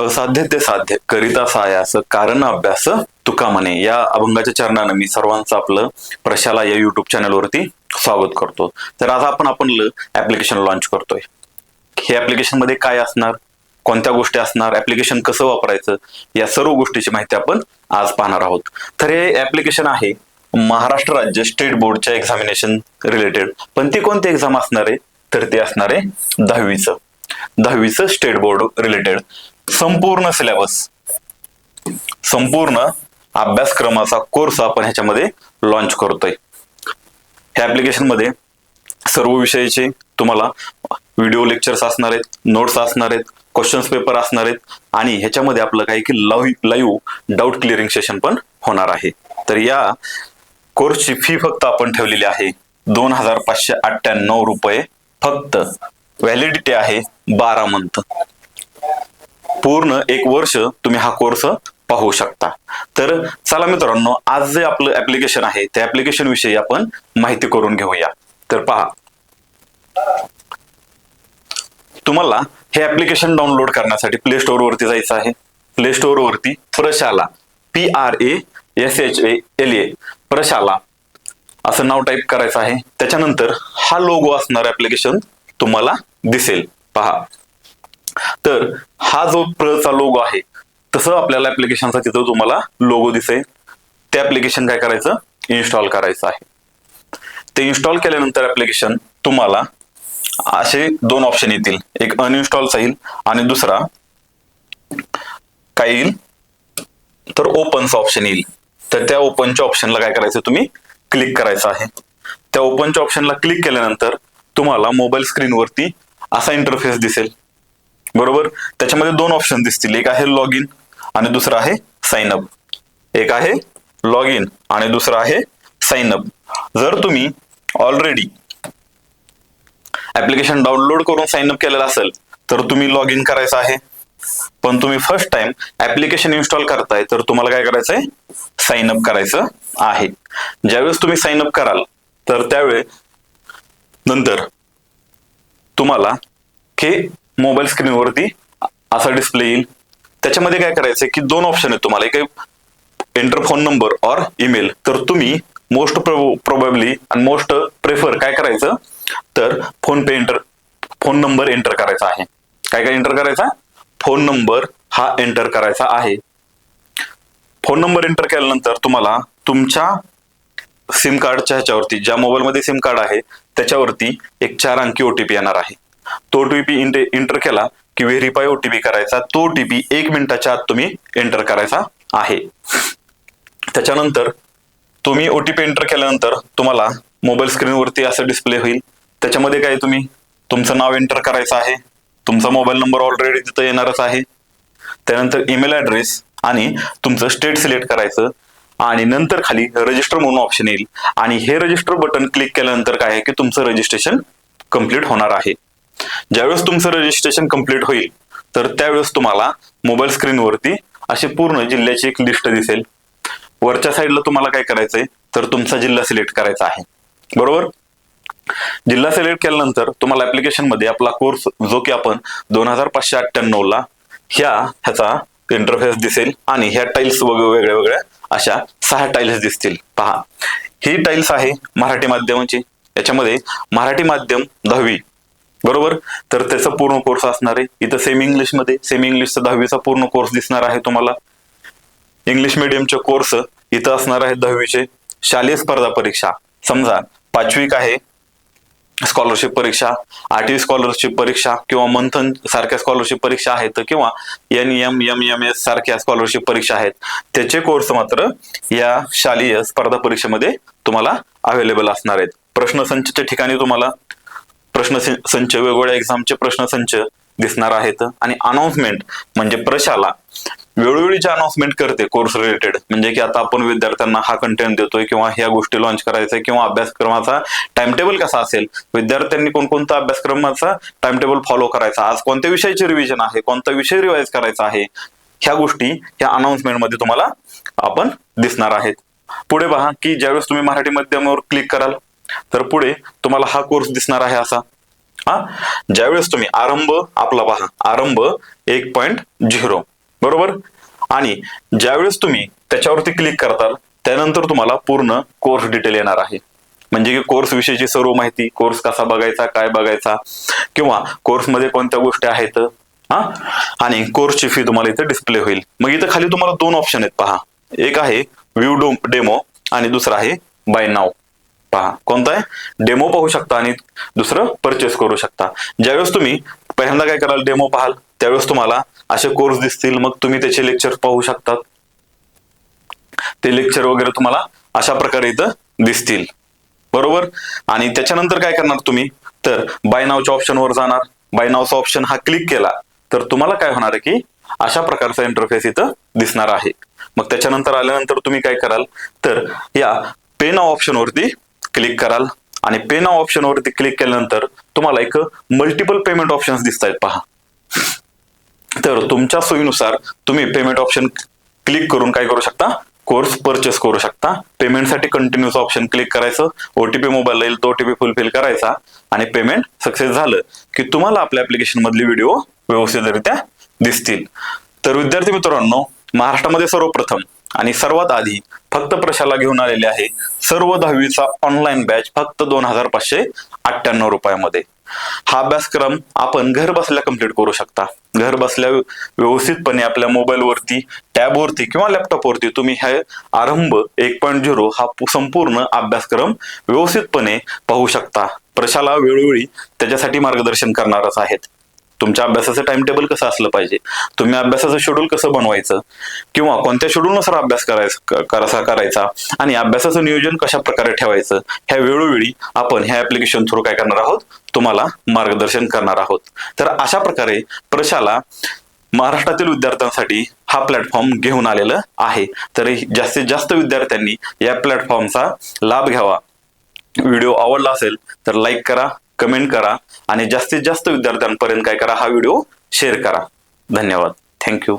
असाध्य ते साध्य करिता सायास कारण अभ्यास तुका म्हणे. या अभंगाच्या चरणानं मी सर्वांचं आपलं प्रशाला या युट्यूब चॅनलवरती स्वागत करतो. तर आज आपण आपण ऍप्लिकेशन लॉन्च करतोय. हे ऍप्लिकेशनमध्ये काय असणार? कोणत्या गोष्टी असणार? ऍप्लिकेशन कसं वापरायचं? या सर्व गोष्टीची माहिती आपण आज पाहणार आहोत. तर हे ऍप्लिकेशन आहे महाराष्ट्र राज्य स्टेट बोर्डच्या एक्झामिनेशन रिलेटेड पण ते कोणते एक्झाम असणार आहे? तर ते असणार आहे दहावीचं. दहावीचं स्टेट बोर्ड रिलेटेड संपूर्ण सिलेबस संपूर्ण अभ्यासक्रमाचा कोर्स आपण ह्याच्यामध्ये लॉन्च करतोय. ह्या ऍप्लिकेशनमध्ये सर्व विषयाचे तुम्हाला व्हिडिओ लेक्चर्स असणार आहेत नोट्स असणार आहेत क्वेश्चन्स पेपर असणार आहेत आणि ह्याच्यामध्ये आपलं काही की live live doubt clearing session पण होणार आहे. तर या कोर्सची फी फक्त आपण ठेवलेली आहे दोन हजार पाचशे अठ्ठ्याण्णव रुपये फक्त. व्हॅलिडिटी आहे बारा मंथ पूर्ण एक वर्ष तुम्ही हा कोर्स पाहू शकता. तर चला मित्रांनो आज जे आपलं ऍप्लिकेशन आहे त्या ऍप्लिकेशन विषयी आपण माहिती करून घेऊया. तर पहा. तुम्हाला हे ऍप्लिकेशन डाउनलोड करण्यासाठी प्ले स्टोअर वरती जायचं आहे. प्ले स्टोअर वरती Prashala P R A S H A L A Prashala असं नाव टाईप करायचं आहे. त्याच्यानंतर हा लोगो असणार ऍप्लिकेशन तुम्हाला दिसेल. पहा. तर हा जो प्रचा लोगो आहे तसं आपल्याला ऍप्लिकेशनचा तिथं तुम्हाला लोगो दिसेल ते ऍप्लिकेशन काय करायचं? इन्स्टॉल करायचं आहे. ते इन्स्टॉल केल्यानंतर ऍप्लिकेशन तुम्हाला असे दोन ऑप्शन येतील. एक अनइन्स्टॉलचा येईल आणि दुसरा काय येईल? तर ओपनचा ऑप्शन येईल. तर त्या ओपनच्या ऑप्शनला काय करायचं? तुम्ही क्लिक करायचं आहे. त्या ओपनच्या ऑप्शनला क्लिक केल्यानंतर तुम्हाला मोबाईल स्क्रीनवरती असा इंटरफेस दिसेल. बरोबर? त्याच्यामध्ये दोन ऑप्शन दिसतील. एक आहे लॉग इन आणि दुसरं आहे साइन अप एक आहे लॉग इन आणि दुसरं आहे साइन अप जर तुम्ही ऑलरेडी ऍप्लिकेशन डाउनलोड करून साइन अप केलेलं असेल तर तुम्ही लॉग इन करायचं आहे. पण तुम्ही फर्स्ट टाइम ऍप्लिकेशन इन्स्टॉल करताय तर तुम्हाला काय करायचंय? साइन अप करायचं आहे. ज्यावेळेस तुम्ही साइन अप कराल तर त्यावेळेस नंतर तुम्हाला के मोबाईल स्क्रीनवरती असा डिस्प्ले येईल. त्याच्यामध्ये काय करायचं की दोन ऑप्शन आहेत तुम्हाला. एक एंटर फोन नंबर और ईमेल तर तुम्ही मोस्ट प्रोबेबली आणि मोस्ट प्रेफर काय करायचं? तर फोन पे एंटर फोन नंबर एंटर करायचा आहे. काय काय एंटर करायचा? फोन नंबर हा एंटर करायचा आहे. फोन नंबर एंटर केल्यानंतर तुम्हाला तुमच्या सिम कार्डच्या ह्याच्यावरती ज्या मोबाईलमध्ये सिम कार्ड आहे त्याच्यावरती एक चार अंकी ओटीपी येणार आहे. तो ओटीपी एंटर केला की व्हेरीफाय ओटीपी करायचा. तो ओटीपी एक मिनिटाच्या आत तुम्ही एंटर करायचा आहे. त्याच्यानंतर तुम्ही ओटीपी एंटर केल्यानंतर तुम्हाला मोबाईल स्क्रीनवरती असं डिस्प्ले होईल. त्याच्यामध्ये काय तुम्ही? तुमचं नाव एंटर करायचं आहे. तुमचा मोबाईल नंबर ऑलरेडी तिथं येणारच आहे. त्यानंतर ईमेल ऍड्रेस आणि तुमचं स्टेट सिलेक्ट करायचं. आणि नंतर खाली रजिस्टर म्हणून ऑप्शन येईल. आणि हे रजिस्टर बटन क्लिक केल्यानंतर काय आहे की तुमचं रजिस्ट्रेशन कंप्लीट होणार आहे. ज्यावेळेस तुमचं रजिस्ट्रेशन कंप्लीट होईल तर त्यावेळेस तुम्हाला मोबाईल स्क्रीनवरती अशी पूर्ण जिल्ह्याची एक लिस्ट दिसेल. वरच्या साईडला तुम्हाला काय करायचंय तर तुमचा जिल्हा सिलेक्ट करायचा आहे. बरोबर? जिल्हा सिलेक्ट केल्यानंतर तुम्हाला ऍप्लिकेशनमध्ये आपला कोर्स जो की आपण दोन हजार पाचशे अठ्ठ्याण्णव ला ह्या ह्याचा इंटरफेस दिसेल आणि ह्या टाईल्स वेगळ्या वेगळ्या अशा सहा टाईल्स दिसतील. पहा. ही टाईल्स आहे मराठी माध्यमाची. याच्यामध्ये मराठी माध्यम दहावी बरोबर? तर त्याचा पूर्ण कोर्स असणार आहे. इथं सेमी इंग्लिशमध्ये सेमी इंग्लिशचा दहावीचा पूर्ण कोर्स दिसणार आहे तुम्हाला. इंग्लिश मिडियमचे कोर्स इथं असणार आहेत दहावीचे. शालेय स्पर्धा परीक्षा. समजा पाचवीक आहे स्कॉलरशिप परीक्षा आठवी स्कॉलरशिप परीक्षा किंवा मंथन सारख्या स्कॉलरशिप परीक्षा आहेत किंवा N M M M S सारख्या स्कॉलरशिप परीक्षा आहेत. त्याचे कोर्स मात्र या शालेय स्पर्धा परीक्षेमध्ये तुम्हाला अवेलेबल असणार आहेत. प्रश्नसंचच्या ठिकाणी तुम्हाला प्रश्न संच वेगवेगळ्या एक्झामचे प्रश्नसंच दिसणार आहेत. आणि अनाउन्समेंट म्हणजे प्रशाला वेळोवेळी जे अनाउन्समेंट करते कोर्स रिलेटेड म्हणजे की आता आपण विद्यार्थ्यांना हा कंटेंट देतोय किंवा ह्या गोष्टी लॉन्च करायचा किंवा अभ्यासक्रमाचा टाइम टेबल कसा असेल विद्यार्थ्यांनी कोणकोणता अभ्यासक्रमाचा टाइम टेबल फॉलो करायचा आज कोणत्या विषयाचे रिव्हिजन आहे कोणता विषय रिवाइज करायचा आहे ह्या गोष्टी ह्या अनाउन्समेंटमध्ये तुम्हाला आपण दिसणार आहेत. पुढे पहा की ज्यावेळेस तुम्ही मराठी माध्यमावर क्लिक कराल तर पुढे तुम्हाला हा कोर्स दिसणार आहे असा. हा? ज्यावेळेस तुम्ही आरंभ आपला पहा. आरंभ एक पॉईंट झिरो बरोबर? आणि ज्यावेळेस तुम्ही त्याच्यावरती क्लिक करताल त्यानंतर तुम्हाला पूर्ण कोर्स डिटेल येणार आहे. म्हणजे की कोर्स विषयीची सर्व माहिती कोर्स कसा बघायचा काय बघायचा किंवा कोर्समध्ये कोणत्या गोष्टी आहेत हा? आणि कोर्सची फी तुम्हाला इथे डिस्प्ले होईल. मग इथं खाली तुम्हाला दोन ऑप्शन आहेत पहा. एक आहे व्ह्यू डो डेमो आणि दुसरा आहे बाय नाव पहा. कोणता आहे? डेमो पाहू शकता आणि दुसरं परचेस करू शकता. ज्यावेळेस तुम्ही पहिल्यांदा काय कराल डेमो पाहाल त्यावेळेस तुम्हाला असे कोर्स दिसतील. मग तुम्ही त्याचे लेक्चर पाहू शकतात. ते लेक्चर वगैरे तुम्हाला अशा प्रकारे इथं दिसतील. बरोबर? आणि त्याच्यानंतर काय करणार तुम्ही? तर बाय नावच्या ऑप्शनवर जाणार. बाय नावचा ऑप्शन हा क्लिक केला तर तुम्हाला काय होणार आहे की अशा प्रकारचा इंटरफेस इथं दिसणार आहे. मग त्याच्यानंतर आल्यानंतर तुम्ही काय कराल? तर या पे नाव ऑप्शनवरती क्लिक कराल आणि पे नाव ऑप्शनवरती क्लिक केल्यानंतर तुम्हाला एक मल्टिपल पेमेंट ऑप्शन्स दिसत आहेत पहा. तर तुमच्या सोयीनुसार तुम्ही पेमेंट ऑप्शन क्लिक करून काय करू शकता? कोर्स परचेस करू शकता. पेमेंटसाठी कंटिन्यूस ऑप्शन क्लिक करायचं. ओटीपी मोबाईल येईल तो ओटीपी फुलफिल करायचा आणि पेमेंट सक्सेस झालं की तुम्हाला आपल्या ऍप्लिकेशन मधली व्हिडिओ व्यवस्थितरित्या दिसतील. तर विद्यार्थी मित्रांनो महाराष्ट्रामध्ये सर्वप्रथम आणि सर्वात आधी फक्त प्रशाला घेऊन आलेले आहे सर्व दहावीचा ऑनलाईन बॅच फक्त दोन हजार पाचशे अठ्ठ्याण्णव रुपयामध्ये. हा अभ्यासक्रम आपण घर बसल्या कंप्लीट करू शकता. घर बसल्या व्यवस्थितपणे आपल्या मोबाईलवरती टॅबवरती किंवा लॅपटॉपवरती तुम्ही हे आरंभ एक पॉईंट झिरो हा संपूर्ण अभ्यासक्रम व्यवस्थितपणे पाहू शकता. प्रशाला वेळोवेळी त्याच्यासाठी मार्गदर्शन करणारच आहेत. तुमच्या अभ्यासाचं टाइम टेबल कसं असलं पाहिजे? तुम्ही अभ्यासाचं शेड्यूल कसं बनवायचं? किंवा कोणत्या शेड्यूलनुसार अभ्यास करायचा कसा करायचा? आणि अभ्यासाचं नियोजन कशा प्रकारे ठेवायचं? ह्या वेळोवेळी आपण ह्या ऍप्लिकेशन थ्रू काय करणार आहोत? तुम्हाला मार्गदर्शन करणार आहोत. तर अशा प्रकारे प्रशाला महाराष्ट्रातील विद्यार्थ्यांसाठी हा प्लॅटफॉर्म घेऊन आलेलं आहे. तर जास्तीत जास्त विद्यार्थ्यांनी या प्लॅटफॉर्मचा लाभ घ्यावा. व्हिडिओ आवडला असेल तर लाईक करा कमेंट करा आणि जास्तीत जास्त विद्यार्थ्यांपर्यंत काय करा हा व्हिडिओ शेअर करा. धन्यवाद. थँक्यू